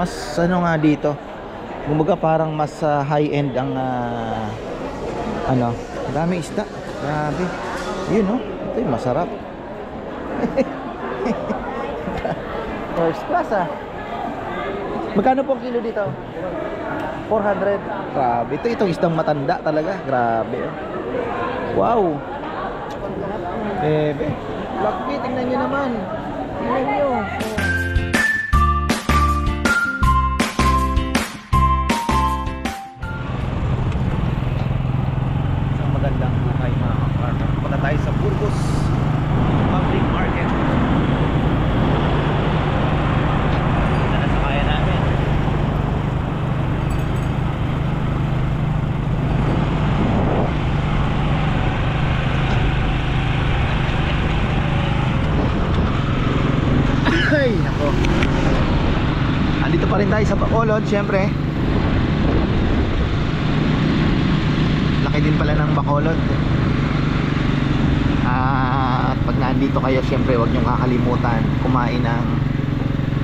mas ano nga dito. Kumbaga parang mas ah, high-end ang ah, ano, dami isda. Grabe. Yun no. Ito yung masarap. First class ah. Magkano po kilo dito? 400. Grabe. Ito itong isdang matanda talaga. Grabe. oh. Wow. Bebe. Laki, tingnan nyo naman. Tingnan nyo. Tayo sa Bacolod, syempre. Laki din pala ng Bacolod. At pag nandito kayo, syempre huwag niyong kakalimutan kumain ng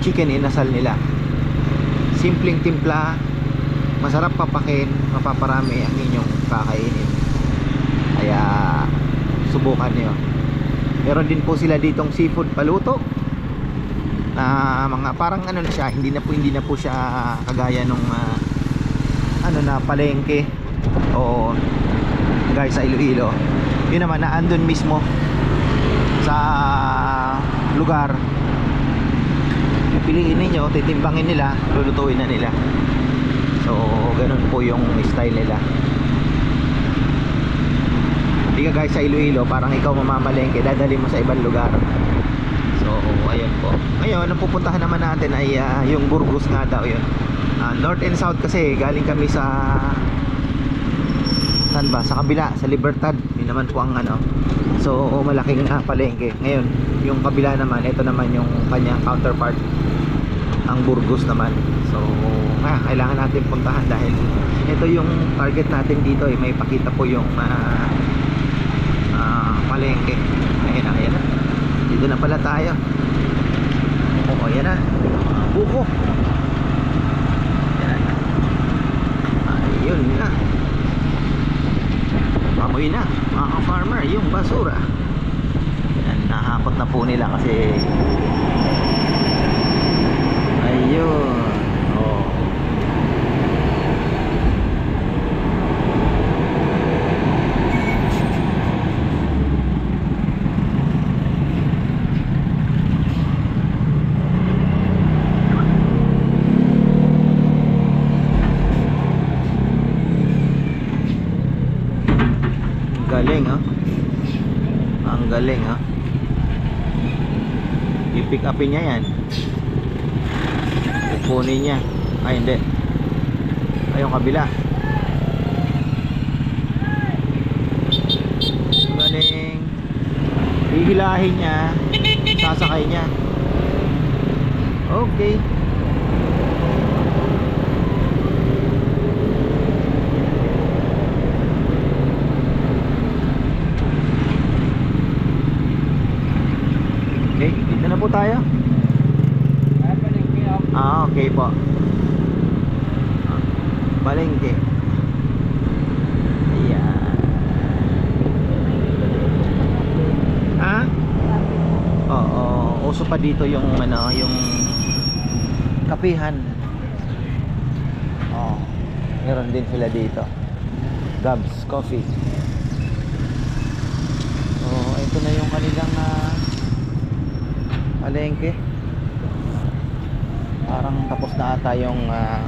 chicken inasal nila. Simpleng timpla, masarap papakin, mapaparami ang inyong kakainin. Kaya subukan niyo. Meron din po sila ditong seafood paluto na mga parang ano na siya, hindi na po hindi na po siya kagaya nung ah, ano na palengke o guys sa Iloilo. Yun naman na andun mismo sa lugar. Piliin ninyo, titimbangin nila, lulutuin na nila. So, ganun po yung style nila. Hindi ka guys sa Iloilo, parang ikaw mamamalengke, dadali mo sa ibang lugar. So, ayun po. Ngayon, ang pupuntahan naman natin ay ah, yung Burgos nga daw yun. Ah, north and south kasi, galing kami sa saan ba? Sa kabila, sa Libertad. Yun naman po ang ano. So, malaking ah, palengke. Ngayon, yung kabila naman, ito naman yung kanyang counterpart. Ang Burgos naman. So, ah, kailangan natin puntahan dahil ito yung target natin dito. Eh. May pakita po yung ah, ah, palengke. Ayan na, ayan. Dito na pala tayo. Ayan na. Buko. Ayan na. Ayun na. Amoy na, mga ka-farmer, yung basura. Yan, nahakot na po nila kasi ayun. Oh. Ang galing ha. Ang galing ha. I-pick upin niya yan. Kukunin niya. Ay hindi. Ay yung kabila. Galing. Hihilahin niya. Sasakay niya. Okay, dito na po tayo. Ah, okay po. Ah, Palengke. Ayan. Ha? Oo, uso pa dito yung ano, yung kapihan. Oh, meron din sila dito. Gabs Coffee. Oh, ito na yung kanilang ah, palengke parang tapos na ata yung ah,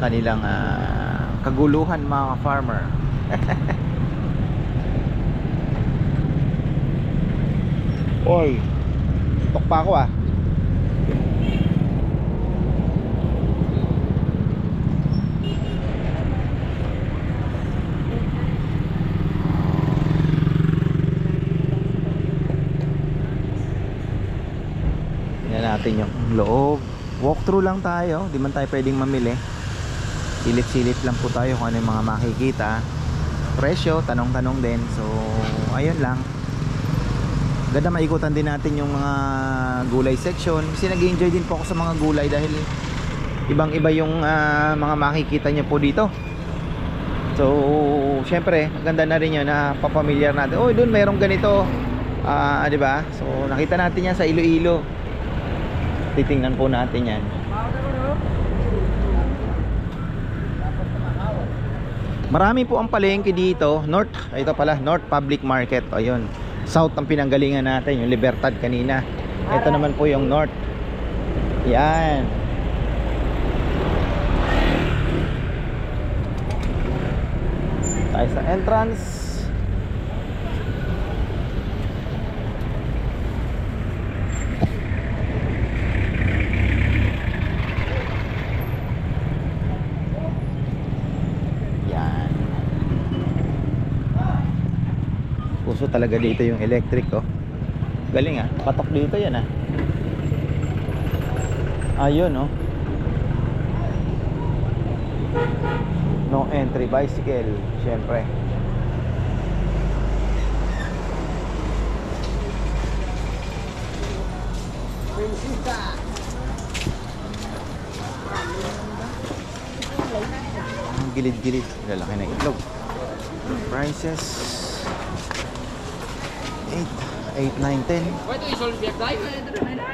kanilang ah, kaguluhan mga farmer oy tok pa ako ah Tingnan natin yung loob. Walkthrough lang tayo. Di man tayo pwedeng mamili. Silip-silip lang po tayo kung ano yung mga makikita. Presyo, tanong-tanong din. So, ayun lang. Ganda maikutan din natin yung mga gulay section. Kasi nag-enjoy din po ako sa mga gulay dahil ibang iba yung ah, mga makikita niyo po dito. So, syempre, ganda na rin yun na papamilyar natin. Oh, doon merong ganito. Ah, 'di ba? So, nakita natin yan sa Iloilo. Titingnan po natin yan. Marami po ang palengke dito. North, ito pala, North Public Market. O yun. South ang pinanggalingan natin, yung Libertad kanina. Ito naman po yung North. Yan. Tayo sa entrance. Yan. Puso talaga dito yung electric oh. Galing ah. Patok dito yan ah. Ayun oh. No entry bicycle, syempre. Ang gilid-gilid. Lalaki na itlog. Prices. 8, 8, 9, 10. Pwede isolve biyak tayo. Ito na na.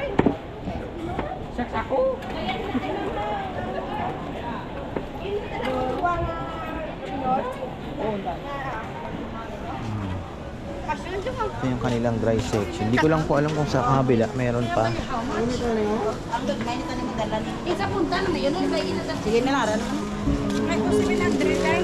Saks ako. Ito yung kanilang dry section. Hindi ko lang po alam kung sa kabila meron pa. Isa punta yun. Ano ba yun? Sige na lang. Ay, kung 700 ay.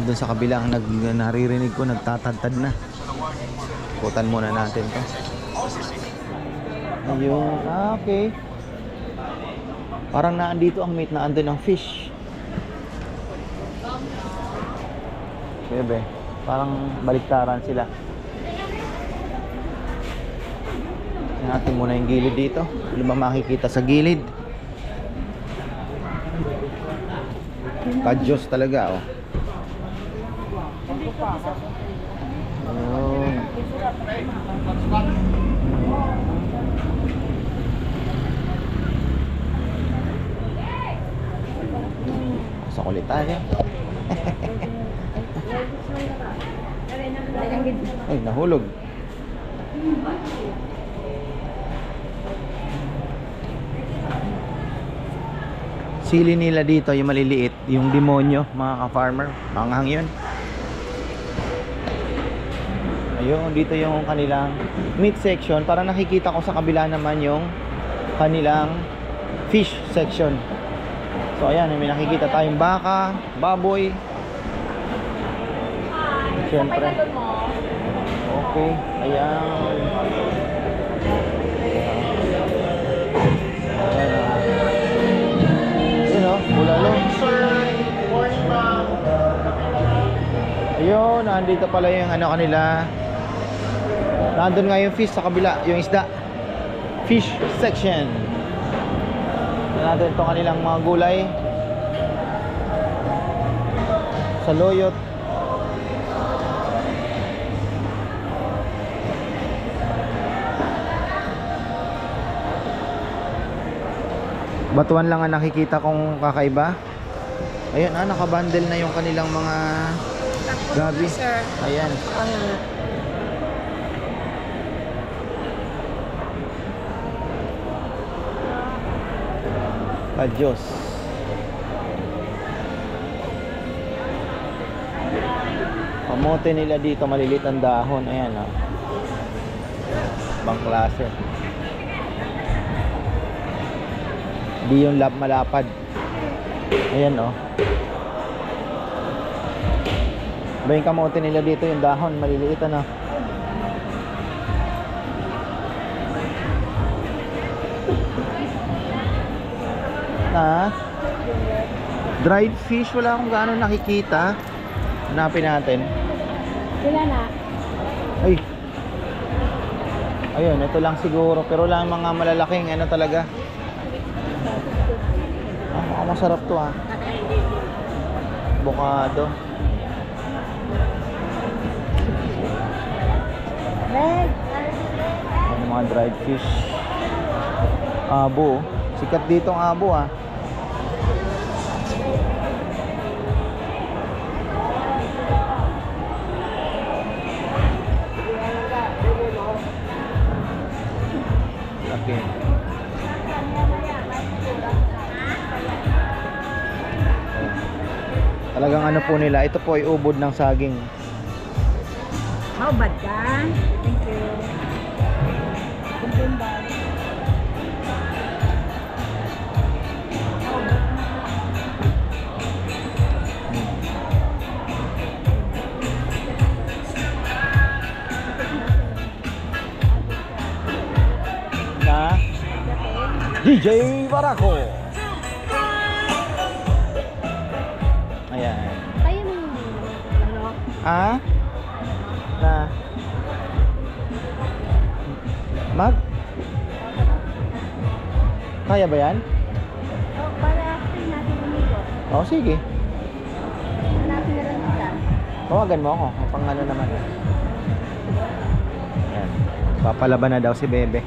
Andun sa kabila ang nag, naririnig ko nagtatantad na. Putan muna natin to. Ayun. Ah, okay. Parang naandito ang meat na andun ng fish. Bebe, parang baliktaran sila. Natin muna yung gilid dito. Ano ba makikita sa gilid? Kadyos talaga, oh. Ayun. Sa kulit tayo. Ay, nahulog. Sili nila dito, yung maliliit, yung demonyo, mga ka-farmer. Manghang yun. Ayun, dito yung kanilang meat section. Para nakikita ko sa kabila naman yung kanilang fish section. So ayan, may nakikita tayong baka, baboy. Siyempre. Okay, ayan. Ayan o, bulalo. Ayun, nandito pala yung ano kanila. Nandun nga yung fish sa kabila, yung isda. Fish section. Nandun ito kanilang mga gulay. Sa loyot. Batuan lang ang nakikita kong kakaiba. Ayun, ah, nakabundle na yung kanilang mga gabi. Sir. Ayan. Adios. Kamote nila dito malilit ang dahon. Ayan oh. Bang klase. Di yung lab malapad. Ayan oh. Ba yung kamote nila dito yung dahon maliliit ano. Na dried fish wala akong gaano nakikita. Hanapin natin. Sila na. Ay. Ayun, ito lang siguro. Pero lang mga malalaking ano talaga. Ah, masarap to ah. Bukado. Ano mga dried fish. Abo. oh. Sikat dito ang abo ah. Talagang ano po nila, ito po ay ubod ng saging. How bad ka? Thank you. Kumpumba. DJ Barako. Ayan. Tayo mo ano? Ah? Na Mag? Kaya ba yan? Oh, para after natin umigo. Oo, sige. Hanapin na lang kita. Tawagan mo ako. Pang ano naman. Ayan. Papalaban na daw si Bebe.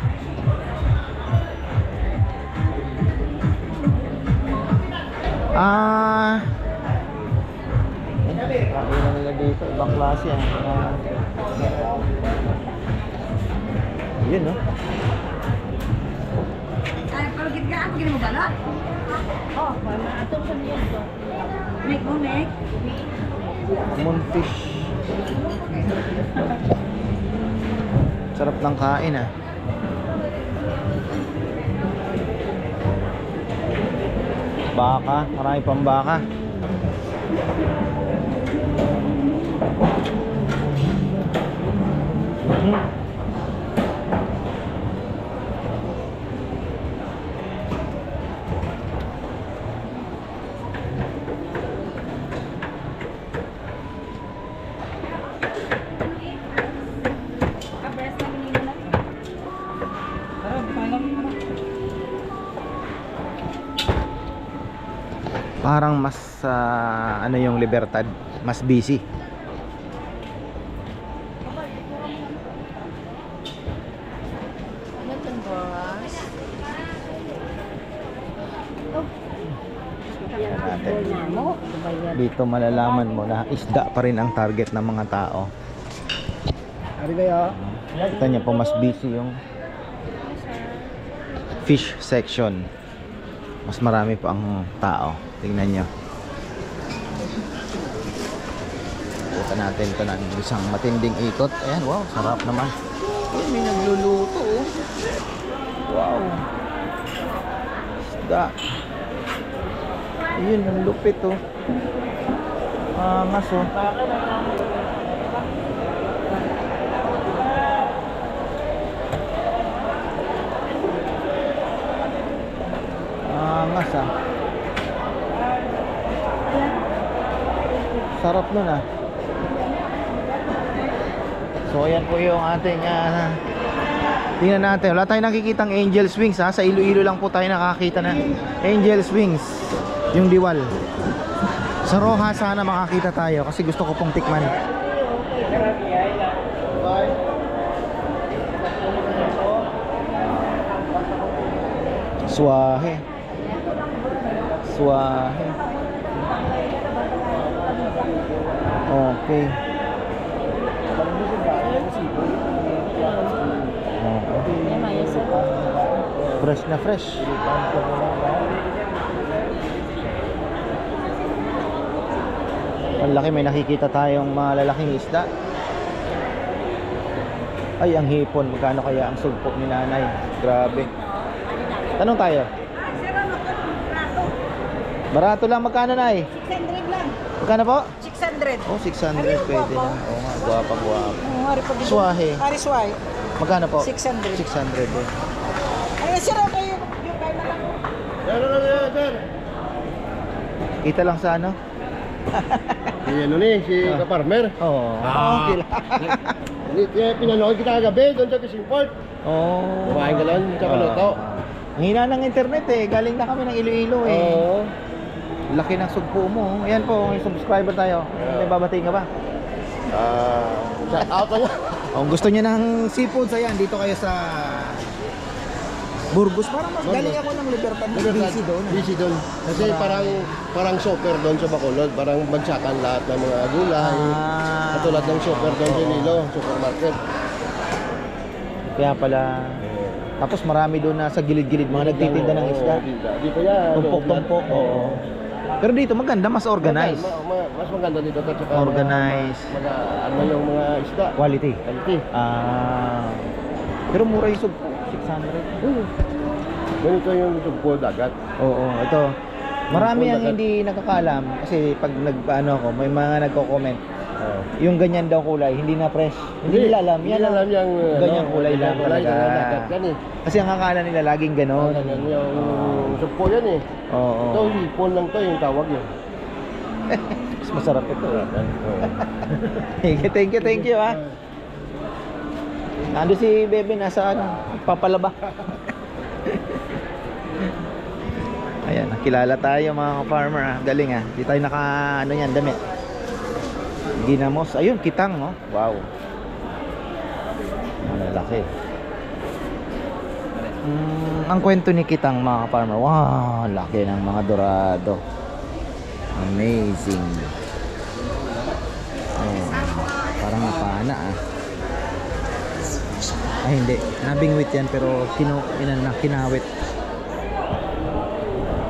Ah. Sabi na nila dito, ibang klase ah. Ah. Yun no? Ay, palagit ka. Pagin mo balot? Oh, para atong sa niyan to. Make mo, make. Moonfish. Sarap ng kain ah. Baka, marami pang baka. Mhm. Parang mas ah, ano yung Libertad, mas busy. Dito malalaman mo na isda pa rin ang target ng mga tao. Ari kayo? Kita niyo po mas busy yung fish section. Mas marami po ang tao. Tingnan niyo. Kita natin ito ng isang matinding ikot. Ayan, wow, sarap naman. Uy, may nagluluto oh. Wow. Isda. Ayun, ang lupit oh. Angas oh. Angas ah. Sarap nun ah. So ayan po yung ating ah, Tingnan natin. Wala tayong nakikitang Angel's Wings ha. Sa Iloilo lang po tayo nakakita ng Angel's Wings. Yung diwal. Sa Roja sana makakita tayo kasi gusto ko pong tikman. Swahe. Swahe. Okay. Fresh na fresh. Ang laki may nakikita tayong mga lalaking isda. Ay, ang hipon. Magkano kaya ang sugpo ni nanay? Grabe. Tanong tayo. Barato lang. Magkano na 600 lang. Magkano po? 600. Oh, 600 pwede na. Oo nga, guwapa guwapa. Ang hari pag Swahe. Arisway. Magkano po? 600. 600 eh. Ay, sir, okay yung, yung kain na lang. Kita lang sa ano? Si ano ni, si Ah. Kaparmer. Oo. Ah. Okay lang. Pinanood kita kagabi doon sa Fishing Port. Oo. Kumain ka lang sa Kaluto. Ang hina ng internet eh. Galing na kami ng Iloilo eh. Oo. Laki ng sugpo mo. Ayan po, may subscriber tayo. May babatiin ka ba? Ah, shout out yan. Kung gusto niya ng seafood, ayan, dito kayo sa Burgos. Parang mas Burgos. galing ako ng Libertad. Mas busy doon. eh. Busy doon. Kasi Marami. parang parang super doon sa Bacolod. Parang bagsakan lahat ng mga gulay. Ah. Katulad ng super doon sa Oo. Nilo, supermarket. Kaya pala. Tapos marami doon na sa gilid-gilid, mga nagtitinda ng isda. Tumpok-tumpok. Oo. Pero dito maganda, mas organized. Ma- ma- mas maganda dito at saka Organized. Mga, mga, ano yung mga isda. Quality. Quality. Ah. Pero mura yung sugpo. 600. Hmm. Ganito yung tugpo dagat. Oo, ito. Marami ang hindi nakakalam kasi pag nag ano ako, may mga nagko-comment. Oh. Yung ganyan daw kulay, hindi na fresh. Hindi nila alam. Hindi Yan nila ang alam yung ano, ganyang kulay lang talaga. yan eh. Kasi ang akala nila laging ganon. Ganyan yung tugpo yan eh. Oo. Ito, hipon lang to yung tawag yun. Mas masarap ito. Oo. thank you, thank you, thank you ah. Ando si Bebe nasa ano, papalaba. Ayan, nakilala tayo mga farmer ah. Galing ah. Di tayo naka ano yan, damit. Ginamos. Ayun, kitang oh. Wow. Malalaki. Mm, ang kwento ni Kitang mga farmer. Wow, laki ng mga dorado. Amazing. Oh, parang napana ah. Ay hindi, nabingwit yan pero kino, inan na, kinawit.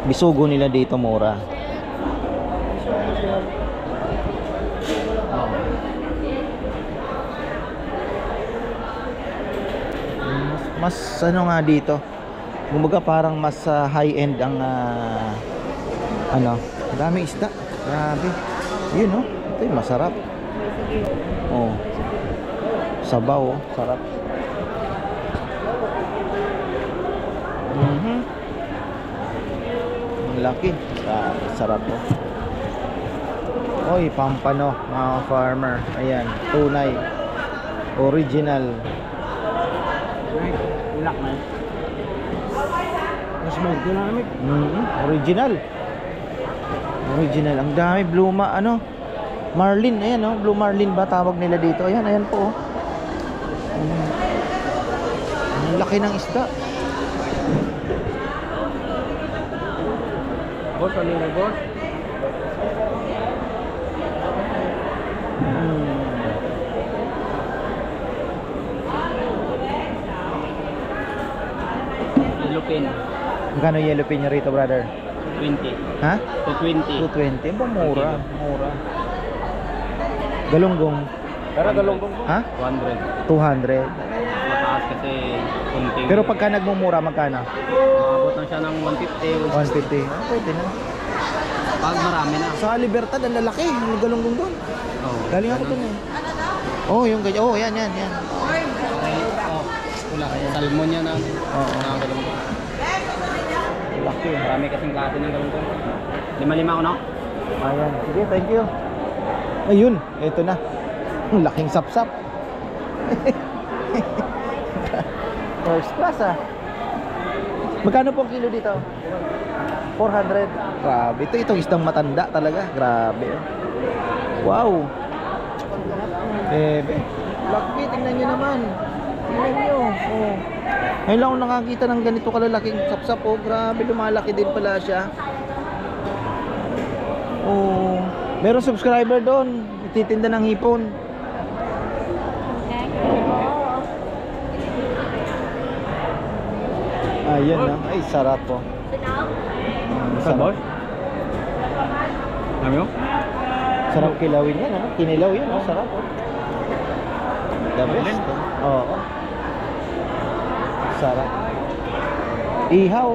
Bisugo nila dito mura. Oh. Mas, ano nga dito. Kumbaga parang mas ah, high end ang ah, ano, dami isda. Grabe. Yun oh. Ito masarap. Oh. Sabaw oh. Sarap. Mhm. Ang laki. Ah, sarap oh. Oy, pampano, mga farmer. Ayan, tunay. Original. Ilak na Mas may dynamic. Mhm, Original. Original. Ang dami blue ma ano? Marlin, ayan oh, blue marlin ba tawag nila dito? Ayan, ayan po. Oh. Mm. Ang laki ng isda. Boss, ano na boss? Mm. Lupin, Magkano yellow pin nyo rito, brother? 20. Ha? To 20. 220. Ba mura? Mura. Galunggong. Pero galunggong Ha? 200. 200. Mataas kasi kunti. Pero pagka nagmumura, magkano? Maabot lang siya ng 150. 150. Ah, pwede na. Pag marami na. Sa Libertad, ang lalaki. Yung galunggong doon. Oh. Galing ako doon eh. Oh, yung ganyan. Oh, yan, yan, yan. Oh, wala. Salmon yan ang Oo. ang galunggong. Laki. Marami kasing klase ng galunggong. Lima-lima ako no? Ayan. Sige, thank you. Ayun, ito na. Laking sapsap. First class ah. Magkano po ang kilo dito? 400. Grabe. Ito itong isdang matanda talaga. Grabe. oh. Wow. Bebe. Laki, tingnan nyo naman. Oh. Ngayon lang ako nakakita ng ganito kalalaking sapsap. Oh, grabe. Lumalaki din pala siya. Oh. Meron subscriber doon. Titinda ng hipon. Ayun na. Ay, sarap po. Mm, sarap. Dami mo? Sarap kilawin yan, ano? Kinilaw yan, oh. sarap. Oh. The best. oh. Oo. Sarap. Ihaw.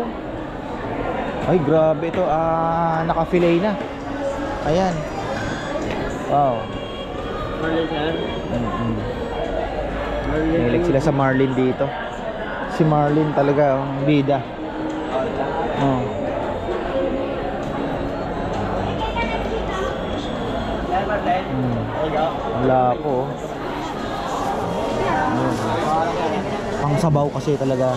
Ay, grabe ito. Ah, naka-fillet na. Ayan. Wow. Marlin yan. Mm-mm. Mahilig sila sa Marlin dito. Si Marlin talaga ang bida. Oh. Hmm. Wala po. Pang sabaw kasi talaga.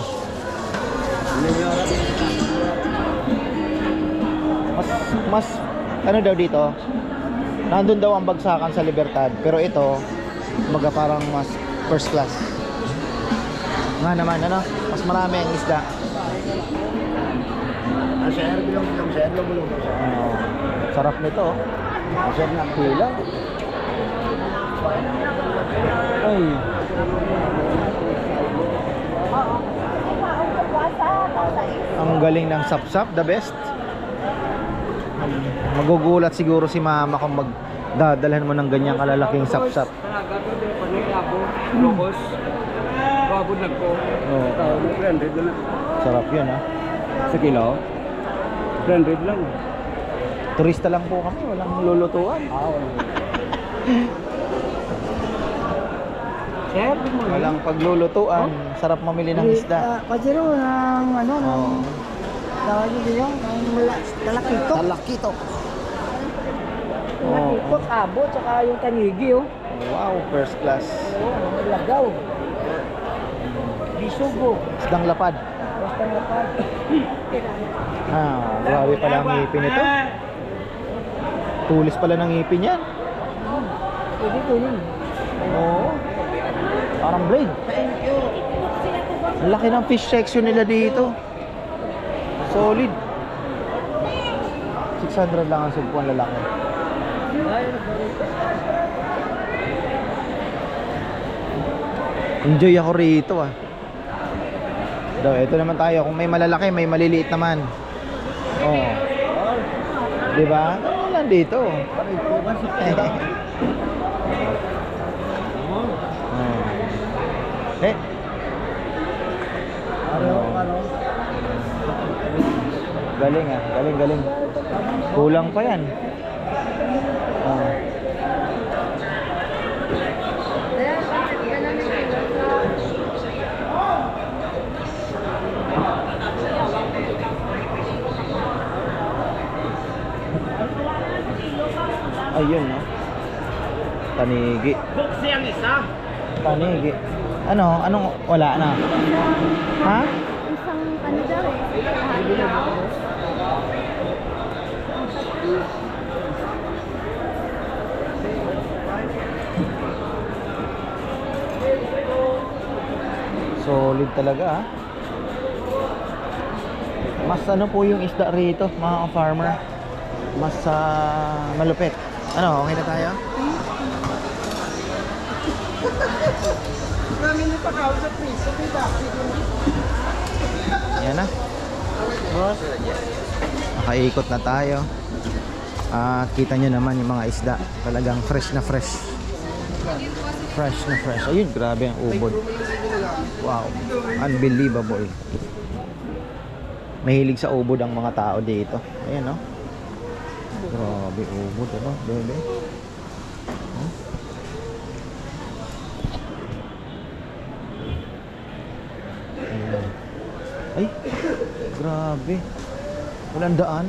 Mas, mas, ano daw dito? Nandun daw ang bagsakan sa Libertad. Pero ito, baga parang mas first class. Nga naman, ano? Mas marami ang isda. Sir, bilong bilong sir, bilong bilong sir. Sarap nito. oh. Masarap na pila. Ay. Ang galing ng sapsap, the best. Magugulat siguro si mama kung magdadalhan mo ng ganyang kalalaking sapsap. Babod lang ko. Tao mo, 300 na lang. sarap yun ha. Sa kilo? 300 lang. Turista lang po kami, walang lulutuan. Ah. Sir, mo Walang paglulutuan. Sarap mamili ng isda. Pajero ng ano, ng Oh. tawag nyo yung ng mala- lalakito. Talaki to. Oh, Lalakito, kabo, tsaka yung tanigi, oh. wow, first class. Oo, may lagaw. Bisugo. Isdang lapad. Basta nga pa. Ah, grabe pala ang ngipin nito. Tulis pala ng ngipin yan. Pwede ko yun. Oo. Parang blade. Ang laki ng fish section nila dito. Solid. 600 lang ang sugpuan lalaki. Enjoy ako rito ah. Daw, ito naman tayo. Kung may malalaki, may maliliit naman. Oh. 'Di ba? Ano lang dito? Oh. Eh. Ano? Galing ah, galing galing. Kulang pa 'yan. Oh. Ayun, no? Tanigi. Buksi ang isa. Tanigi. Ano? Anong wala na? Ha? Isang ano daw eh. Solid talaga, ha? Mas ano po yung isda rito, mga farmer? Mas ah, malupit. Ano, okay na tayo? Yan na. Boss. Nakaikot na tayo. Ah, kita nyo naman yung mga isda. Talagang fresh na fresh. Fresh na fresh. Ayun, grabe ang ubod. Wow. Unbelievable. Mahilig sa ubod ang mga tao dito. Ayan, no? Grabe ubod, ano? Bebe. Huh? Ayan. Ay, grabe. Walang daan.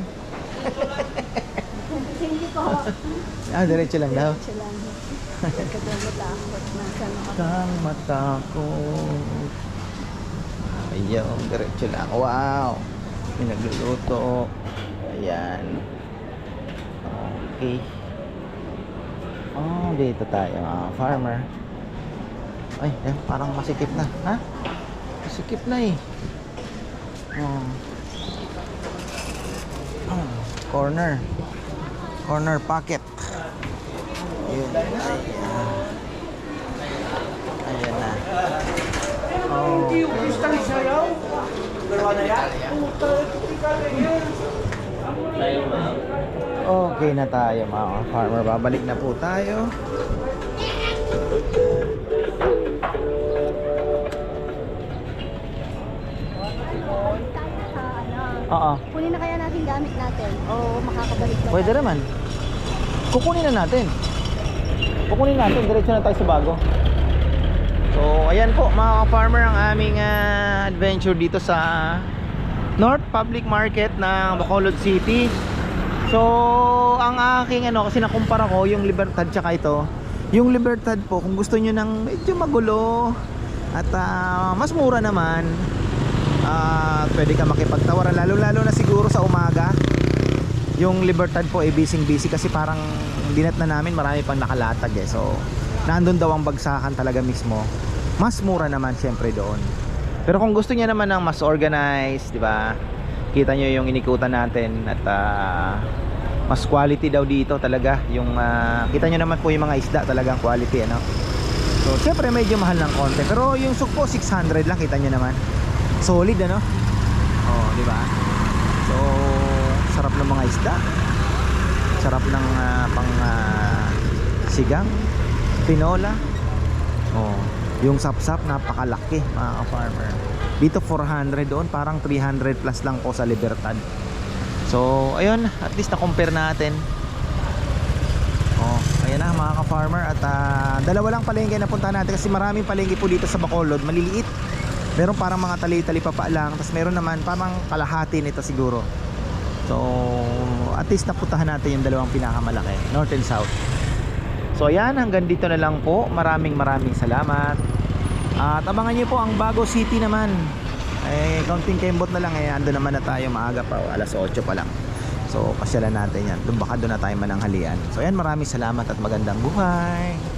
ah, diretso lang daw. Kang matakot. Ayun, diretso lang. Wow. May nagluluto. Ayan. Okay. Oh, dito tayo, mga farmer. Ay, eh, parang masikip na. Ha? Masikip na eh. Oh. Ah, corner. Corner pocket. Ayun. Ayan. Ayan na. Oh. Okay na tayo mga farmer. Babalik na po tayo. Oo. Kunin na kaya natin gamit natin o makakabalik ba? Pwede naman. Kukunin na natin. Kukunin natin. Diretso na tayo sa bago. So, ayan po mga farmer ang aming ah, adventure dito sa North Public Market ng Bacolod City. So, ang aking ano, kasi nakumpara ko yung Libertad tsaka ito. Yung Libertad po, kung gusto nyo ng medyo magulo at ah, mas mura naman, ah, pwede ka makipagtawaran. Lalo-lalo na siguro sa umaga. Yung Libertad po, eh, busy-busy kasi parang dinat na namin, marami pang nakalatag eh. So, nandun daw ang bagsakan talaga mismo. Mas mura naman syempre doon. Pero kung gusto niya naman ng mas organized, di ba? Kita nyo yung inikutan natin at ah, mas quality daw dito talaga. Yung ah, kita nyo naman po yung mga isda talagang quality, ano? So, syempre medyo mahal ng konti. Pero yung sukpo 600 lang, kita nyo naman. Solid, ano? Oh, di ba? Ng mga isda. Sarap ng ah, pang ah, sigang, tinola. Oh, yung sapsap napakalaki mga ka-farmer. Dito 400 doon, parang 300 plus lang po sa Libertad. So, ayun, at least na-compare natin. Oh, ayan na mga ka-farmer at ah, dalawa lang palengke na punta natin kasi maraming palengke po dito sa Bacolod, maliliit. Meron parang mga tali-tali pa pa lang, tapos meron naman parang kalahati nito siguro. So, at least napuntahan natin yung dalawang pinakamalaki, North and South. So, ayan, hanggang dito na lang po. Maraming maraming salamat. At abangan nyo po ang Bago City naman. Eh, counting kembot na lang eh. Ando naman na tayo maaga pa, oh, alas 8 pa lang. So, pasyalan natin yan. Baka doon na tayo mananghalian. So, ayan, maraming salamat at magandang buhay.